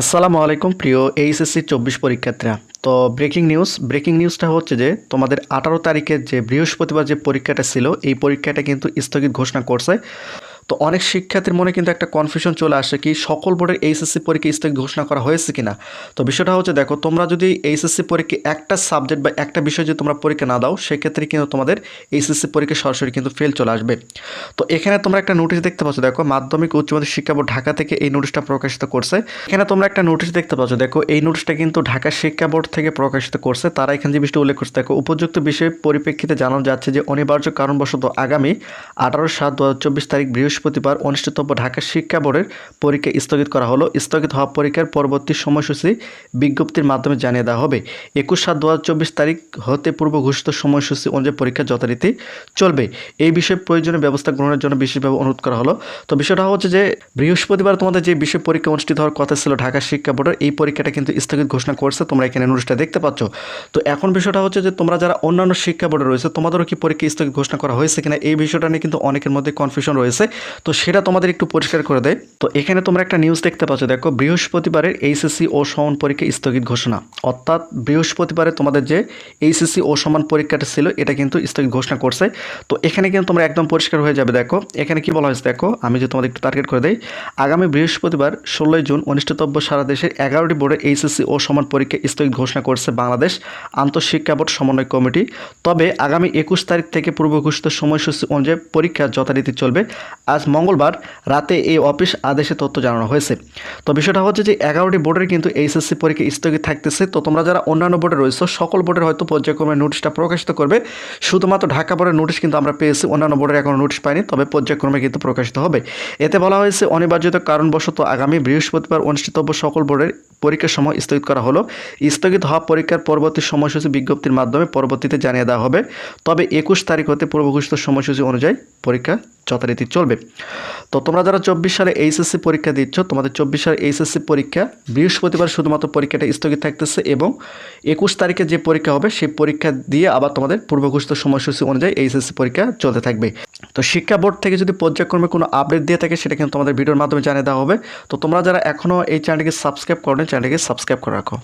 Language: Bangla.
আসসালামু আলাইকুম, প্রিয় এইচএসসি চব্বিশ পরীক্ষার্থীরা। তো ব্রেকিং নিউজ ব্রেকিং নিউজটা হচ্ছে যে, তোমাদের আঠারো তারিখের যে বৃহস্পতিবার যে পরীক্ষাটা ছিল, এই পরীক্ষাটা কিন্তু স্থগিত ঘোষণা করছে। তো অনেক শিক্ষার্থীর মনে কিন্তু একটা কনফিউশন চলে আসে কি সকল বোর্ডের এইচএসসি পরীক্ষা স্থগিত ঘোষণা করা হয়েছে কিনা? তো বিষয়টা হচ্ছে দেখো, তোমরা যদি এইচএসসি পরীক্ষা একটা সাবজেক্ট বা একটা বিষয় যদি তোমরা পরীক্ষা না দাও, সেক্ষেত্রে কিন্তু তোমাদের এইচএসসি পরীক্ষা সরাসরি কিন্তু ফেল চলে আসবে। তো এখানে তোমরা একটা নোটিশ দেখতে পাচ্ছ, দেখো মাধ্যমিক উচ্চ মাধ্যমিক শিক্ষা বোর্ড ঢাকা থেকে এই নোটিশটা প্রকাশিত করছে। এখানে তোমরা একটা নোটিশ দেখতে পাচ্ছ, দেখো এই নোটিশটা কিন্তু ঢাকা শিক্ষা বোর্ড থেকে প্রকাশিত করছে। তারা এখানে যে বিষয়টা উল্লেখ করছে, দেখো উপযুক্ত বিষয়ে পরিপ্রেক্ষিতে জানানো যাচ্ছে যে অনিবার্য কারণবশত আগামী আঠারো সাত দু তারিখ বৃহস্পতিবার অনুষ্ঠিতব্য ঢাকা শিক্ষা বোর্ডের পরীক্ষা স্থগিত করা হলো। স্থগিত হওয়া পরীক্ষার পরবর্তী সময়সূচি বিজ্ঞপ্তির মাধ্যমে জানিয়ে দেওয়া হবে। একুশ সাত দু তারিখ হতে পূর্ব ঘোষিত সময়সূচি অনুযায়ী পরীক্ষা যথারীতি চলবে। এই বিষয়ে প্রয়োজনীয় ব্যবস্থা গ্রহণের জন্য বিশেষভাবে অনুরোধ করা হলো। তো বিষয়টা হচ্ছে যে, বৃহস্পতিবার তোমাদের যে বিষয় পরীক্ষা অনুষ্ঠিত হওয়ার কথা ছিল ঢাকা শিক্ষা বোর্ডের, এই পরীক্ষাটা কিন্তু স্থগিত ঘোষণা করছে। তোমরা এখানে নোটিশটা দেখতে পাচ্ছ। তো এখন বিষয়টা হচ্ছে যে, তোমরা যারা অন্যান্য শিক্ষা বোর্ডে রয়েছে, তোমাদেরও কি পরীক্ষা স্থগিত ঘোষণা করা হয়েছে কিনা, এই বিষয়টা নিয়ে কিন্তু অনেকের মধ্যে কনফিউশন রয়েছে। তো সেটা তোমাদের একটু পরিষ্কার করে দেয়। তো এখানে তোমরা একটা নিউজ দেখতে পাচ্ছ। দেখো, বৃহস্পতিবারের এইচএসসি ও সমান পরীক্ষা স্থগিত ঘোষণা। অর্থাৎ বৃহস্পতিবারে তোমাদের যে এইচএসসি ও সমান পরীক্ষাটা ছিল, এটা কিন্তু স্থগিত ঘোষণা করছে। তো এখানে কিন্তু তোমরা একদম পরিষ্কার হয়ে যাবে। দেখো, এখানে কি বলা হয়েছে? দেখো, আমি যে তোমাদের একটু টার্গেট করে দেই, আগামী বৃহস্পতিবার ষোলোই জুন অনুষ্ঠিতব্য সারা দেশের এগারোটি বোর্ডের এইচএসসি ও সমান পরীক্ষা স্থগিত ঘোষণা করছে বাংলাদেশ আন্তঃশিক্ষা বোর্ড সমন্বয় কমিটি। তবে আগামী একুশ তারিখ থেকে পূর্ব ঘোষিত সময়সূচি অনুযায়ী পরীক্ষা যথারীতি চলবে। আজ মঙ্গলবার রাতে এই অফিস আদেশে তথ্য জানানো হয়েছে। তো বিষয়টা হচ্ছে যে এগারোটি বোর্ডের কিন্তু এইচএসসি পরীক্ষা স্থগিত থাকতেছে। তো তোমরা যারা অন্যান্য বোর্ডে রয়েছে, সকল বোর্ডের হয়তো পর্যায়ক্রমে নোটিশটা প্রকাশিত করবে। শুধুমাত্র ঢাকা বোর্ডের নোটিশ কিন্তু আমরা পেয়েছি, অন্যান্য বোর্ডের এখনও নোটিশ পাইনি, তবে পর্যায়ক্রমে কিন্তু প্রকাশিত হবে। এতে বলা হয়েছে অনিবার্যত কারণবশত আগামী বৃহস্পতিবার অনুষ্ঠিতব্য সকল বোর্ডের পরীক্ষার সময় স্থগিত করা হলো। স্থগিত হওয়া পরীক্ষার পরবর্তী সময়সূচি বিজ্ঞপ্তির মাধ্যমে পরবর্তীতে জানিয়ে দেওয়া হবে। তবে একুশ তারিখ হতে পূর্ব ঘোষিত সময়সূচি অনুযায়ী পরীক্ষা যথারীতি চলবে। তো তোমরা যারা চব্বিশ সালে এইচএসসি পরীক্ষা দিচ্ছ, তোমাদের চব্বিশ সালে এইচএসসি পরীক্ষা বৃহস্পতিবার শুধুমাত্র পরীক্ষাটা স্থগিত থাকতেছে এবং একুশ তারিখে যে পরীক্ষা হবে, সেই পরীক্ষা দিয়ে আবার তোমাদের পূর্ব ঘোষিত সময়সূচি অনুযায়ী এইচএসসি পরীক্ষা চলতে থাকবে। তো শিক্ষা বোর্ড থেকে যদি পর্যায়ক্রমে কোনো আপডেট দিয়ে থাকে, সেটা কিন্তু তোমাদের ভিডিওর মাধ্যমে জানিয়ে দেওয়া হবে। তো তোমরা যারা এখনও এই চ্যানেলকে সাবস্ক্রাইব করো চ্যানেলকে সাবস্ক্রাইব করে রাখো।